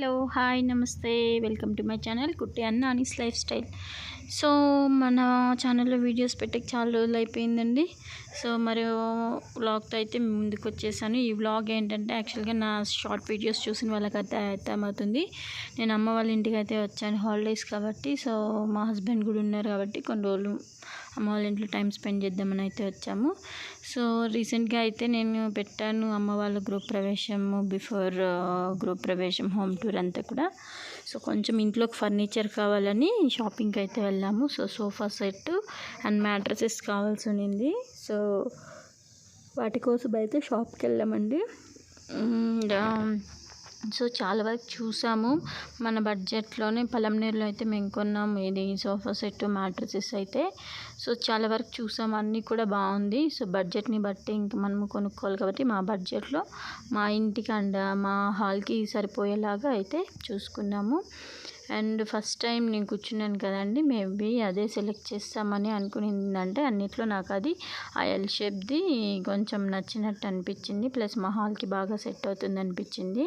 Hello hi namaste. Welcome to my channel Kutti Anna Anees life style. So మన ఛానల్లో videos పెట్టక చాలా రోజులు అయిపోయిందండి. సో మరి వ్లాగ్తో అయితే ముందుకు వచ్చేసాను. ఈ వ్లాగ్ ఏంటంటే యాక్చువల్గా నా షార్ట్ వీడియోస్ చూసిన వాళ్ళకైతే అర్థమవుతుంది. నేను అమ్మ వాళ్ళ ఇంటికి అయితే వచ్చాను హాలిడేస్ కాబట్టి. సో మా హస్బెండ్ కూడా ఉన్నారు కాబట్టి కొన్ని రోజులు అమ్మ వాళ్ళ ఇంట్లో టైం స్పెండ్ చేద్దామని అయితే వచ్చాము. సో రీసెంట్గా అయితే నేను పెట్టాను అమ్మ వాళ్ళ గృహప్రవేశము బిఫోర్ గృహ ప్రవేశం హోమ్ టూర్ అంతా కూడా. సో కొంచెం ఇంట్లోకి ఫర్నిచర్ కావాలని షాపింగ్కి అయితే వెళ్ళాము. So sofa set and mattresses కావాల్సి ఉన్నింది. సో వాటి కోసం అయితే షాప్కి వెళ్ళామండి. సో చాలా వరకు చూసాము. మన బడ్జెట్లోనే పలంనీరులో అయితే మేము కొన్నాము ఇది సోఫా సెట్ మ్యాట్రసెస్ అయితే. సో చాలా వరకు చూసాము అన్నీ కూడా బాగుంది. సో బడ్జెట్ని బట్టి ఇంకా మనము కొనుక్కోవాలి కాబట్టి మా బడ్జెట్లో మా ఇంటికి అండ్ మా హాల్కి సరిపోయేలాగా అయితే చూసుకున్నాము. అండ్ ఫస్ట్ టైం నేను కూర్చున్నాను కదండి మేబీ అదే సెలెక్ట్ చేస్తామని అనుకునిందంటే అన్నిట్లో నాకు అది ఆ ఎల్ షేప్ది కొంచెం నచ్చినట్టు అనిపించింది ప్లస్ మా హాల్కి బాగా సెట్ అవుతుంది అనిపించింది.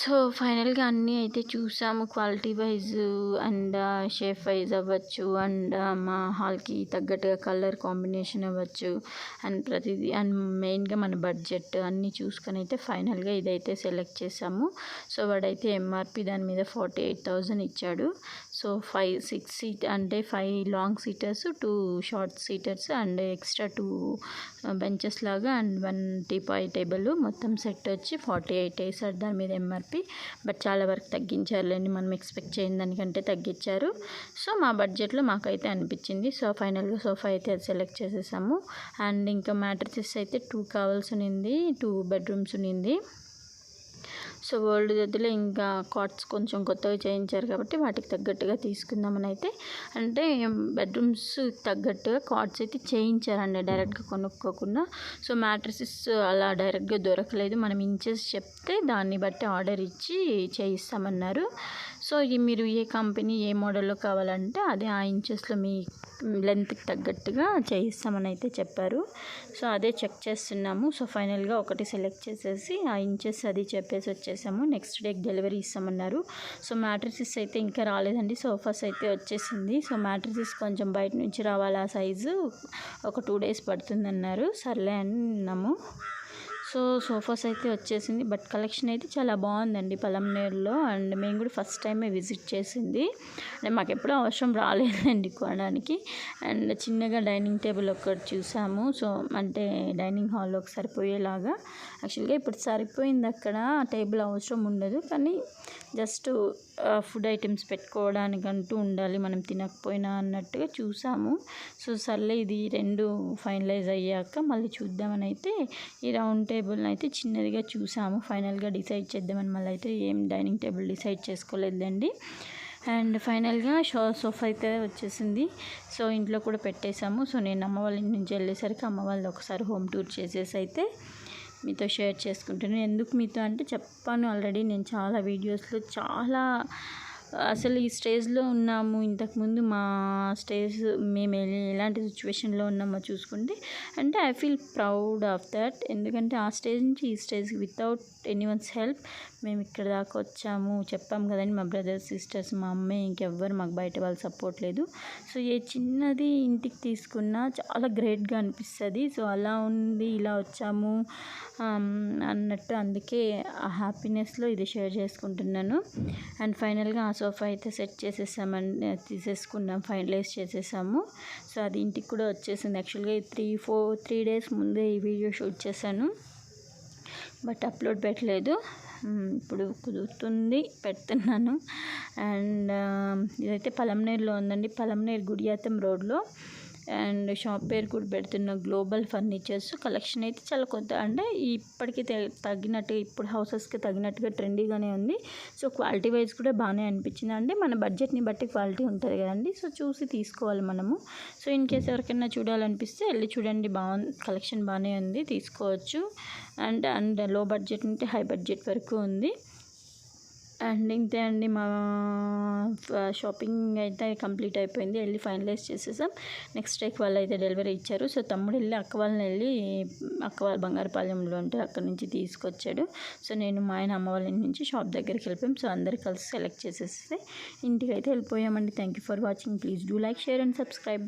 సో ఫైనల్గా అన్నీ అయితే చూసాము. Quality wise and shape wise అవ్వచ్చు అండ్ మా హాల్కి తగ్గట్టుగా కలర్ కాంబినేషన్ అవ్వచ్చు అండ్ ప్రతిదీ అండ్ మెయిన్గా మన బడ్జెట్ అన్నీ చూసుకొని అయితే ఫైనల్గా ఇదైతే సెలెక్ట్ చేసాము. సో వాడైతే ఎంఆర్పి దాని మీద ఫార్టీ ఎయిట్ థౌజండ్ ఇచ్చాడు. సో ఫైవ్ సిక్స్ సీట్ అంటే five long seaters two short seaters and extra two benches లాగా అండ్ వన్ టీపాయ్ టేబుల్ మొత్తం సెట్ వచ్చి ఫార్టీ ఎయిట్ వేసారు దాని మీద ఎంఆర్పి బట్ చాలా వరకు తగ్గించారులేండి. మనం ఎక్స్పెక్ట్ చేయని దానికంటే తగ్గించారు. సో మా బడ్జెట్లో మాకైతే అనిపించింది. సో ఫైనల్గా సోఫా అయితే అది సెలెక్ట్ చేసేసాము. అండ్ ఇంకా మ్యాట్రసెస్ అయితే టూ కావాల్సి ఉన్నింది టూ బెడ్రూమ్స్ ఉన్నింది. సో ఓల్డ్ గదిలో ఇంకా కాట్స్ కొంచెం కొత్తగా చేయించారు కాబట్టి వాటికి తగ్గట్టుగా తీసుకుందామని అయితే. అంటే బెడ్రూమ్స్ తగ్గట్టుగా కాట్స్ అయితే చేయించారండి డైరెక్ట్గా కొనుక్కోకుండా. సో మ్యాట్రసెస్ అలా డైరెక్ట్గా దొరకలేదు. మనం ఇంచెస్ చెప్తే దాన్ని బట్టి ఆర్డర్ ఇచ్చి చేయిస్తామన్నారు. సో ఈ మీరు ఏ కంపెనీ ఏ మోడల్లో కావాలంటే అదే ఆ ఇంచెస్లో మీ లెంత్కి తగ్గట్టుగా చేయిస్తామని అయితే చెప్పారు. సో అదే చెక్ చేస్తున్నాము. సో ఫైనల్గా ఒకటి సెలెక్ట్ చేసేసి ఆ ఇంచెస్ అది చెప్పేసి వచ్చేసాము. నెక్స్ట్ డేకి డెలివరీ ఇస్తామన్నారు. సో మ్యాట్రిసెస్ అయితే ఇంకా రాలేదండి. సోఫాస్ అయితే వచ్చేసింది. సో మ్యాట్రిసెస్ కొంచెం బయట నుంచి రావాలి ఆ సైజు ఒక టూ డేస్ పడుతుందన్నారు. సర్లే అని అన్నాము. సో సోఫాస్ అయితే వచ్చేసింది. బట్ కలెక్షన్ అయితే చాలా బాగుందండి పలంనేరులో అండ్ మేము కూడా ఫస్ట్ టైమే విజిట్ చేసింది. అండ్ మాకు ఎప్పుడూ అవసరం రాలేదండి కొనడానికి. అండ్ చిన్నగా డైనింగ్ టేబుల్ ఒకటి చూసాము. సో అంటే డైనింగ్ హాల్లోకి సరిపోయేలాగా యాక్చువల్గా ఇప్పుడు సరిపోయింది అక్కడ. టేబుల్ అవసరం ఉండదు. కానీ జస్ట్ ఫుడ్ ఐటమ్స్ పెట్టుకోవడానికంటూ ఉండాలి. మనం తినకపోయినా అన్నట్టుగా చూసాము. సో సర్లే ఇది రెండు ఫైనలైజ్ అయ్యాక మళ్ళీ చూద్దామని అయితే ఈ రౌండ్ టేబుల్ని అయితే చిన్నదిగా చూసాము. ఫైనల్గా డిసైడ్ చేద్దామని మళ్ళీ అయితే ఏం డైనింగ్ టేబుల్ డిసైడ్ చేసుకోలేదండి. అండ్ ఫైనల్గా షో సోఫా అయితే వచ్చేసింది. సో ఇంట్లో కూడా పెట్టేశాము. సో నేను అమ్మ వాళ్ళ ఇంటి నుంచి వెళ్ళేసరికి అమ్మ వాళ్ళు ఒకసారి హోమ్ టూర్ చేసేసి అయితే మీతో షేర్ చేసుకుంటాను ఎందుకు మీతో అంటే చెప్పాను ఆల్రెడీ నేను చాలా వీడియోస్లో చాలా అసలు ఈ స్టేజ్లో ఉన్నాము. ఇంతకుముందు మా స్టేజ్ మేము ఎలాంటి సిచ్యువేషన్లో ఉన్నామో చూసుకుంటే అంటే I feel proud of that ఎందుకంటే ఆ స్టేజ్ నుంచి ఈ స్టేజ్ వితౌట్ ఎనీవన్స్ హెల్ప్ మేము ఇక్కడ దాకా వచ్చాము. చెప్పాం కదండి మా బ్రదర్స్ సిస్టర్స్ మా అమ్మాయి ఇంకెవ్వరు మాకు బయట వాళ్ళు సపోర్ట్ లేదు. సో ఏ చిన్నది ఇంటికి తీసుకున్నా చాలా గ్రేట్గా అనిపిస్తుంది. సో అలా ఉంది ఇలా వచ్చాము అన్నట్టు అందుకే ఆ హ్యాపీనెస్లో ఇది షేర్ చేసుకుంటున్నాను. అండ్ ఫైనల్గా ఆ సోఫా అయితే సెట్ చేసేసామని తీసేసుకున్నాం ఫైనలైజ్ చేసేసాము. సో అది ఇంటికి కూడా వచ్చేసింది. యాక్చువల్గా త్రీ ఫోర్ త్రీ డేస్ ముందే ఈ వీడియో షూట్ చేశాను. బట్ అప్లోడ్ పెట్టలేదు. ఇప్పుడు కుదురుతుంది పెడుతున్నాను. అండ్ ఇదైతే పలంనేరులో ఉందండి. పలంనేరు గుడియాతం రోడ్లో. అండ్ షాప్ పేరు కూడా పెడుతున్న గ్లోబల్ ఫర్నిచర్స్. కలెక్షన్ అయితే చాలా కొంత అంటే ఇప్పటికి తగ్గినట్టుగా ఇప్పుడు హౌసెస్కి తగినట్టుగా ట్రెండీగానే ఉంది. సో క్వాలిటీ వైజ్ కూడా బాగానే అనిపించింది. అంటే మన బడ్జెట్ని బట్టి క్వాలిటీ ఉంటుంది కదండి. సో చూసి తీసుకోవాలి మనము. సో ఇన్ కేస్ ఎవరికైనా చూడాలనిపిస్తే వెళ్ళి చూడండి. బాగుంది కలెక్షన్ బాగానే ఉంది తీసుకోవచ్చు. అండ్ అండ్లో బడ్జెట్ ఉంటే హై బడ్జెట్ వరకు ఉంది. అండ్ ఇంతే అండి మా షాపింగ్ అయితే కంప్లీట్ అయిపోయింది. వెళ్ళి ఫైనలైజ్ చేసేసాం. నెక్స్ట్ డేకి వాళ్ళు అయితే డెలివరీ ఇచ్చారు. సో తమ్ముడు వెళ్ళి అక్క వాళ్ళని వెళ్ళి అక్క వాళ్ళ బంగారుపాలెంలో ఉంటే అక్కడ నుంచి తీసుకొచ్చాడు. సో నేను మా ఆయన అమ్మ వాళ్ళ నుంచి షాప్ దగ్గరికి వెళ్ళిపోయాం. సో అందరు కలిసి సెలెక్ట్ చేసేస్తే ఇంటికి అయితే వెళ్ళిపోయామండి. Thank you for watching. Please do like share and subscribe.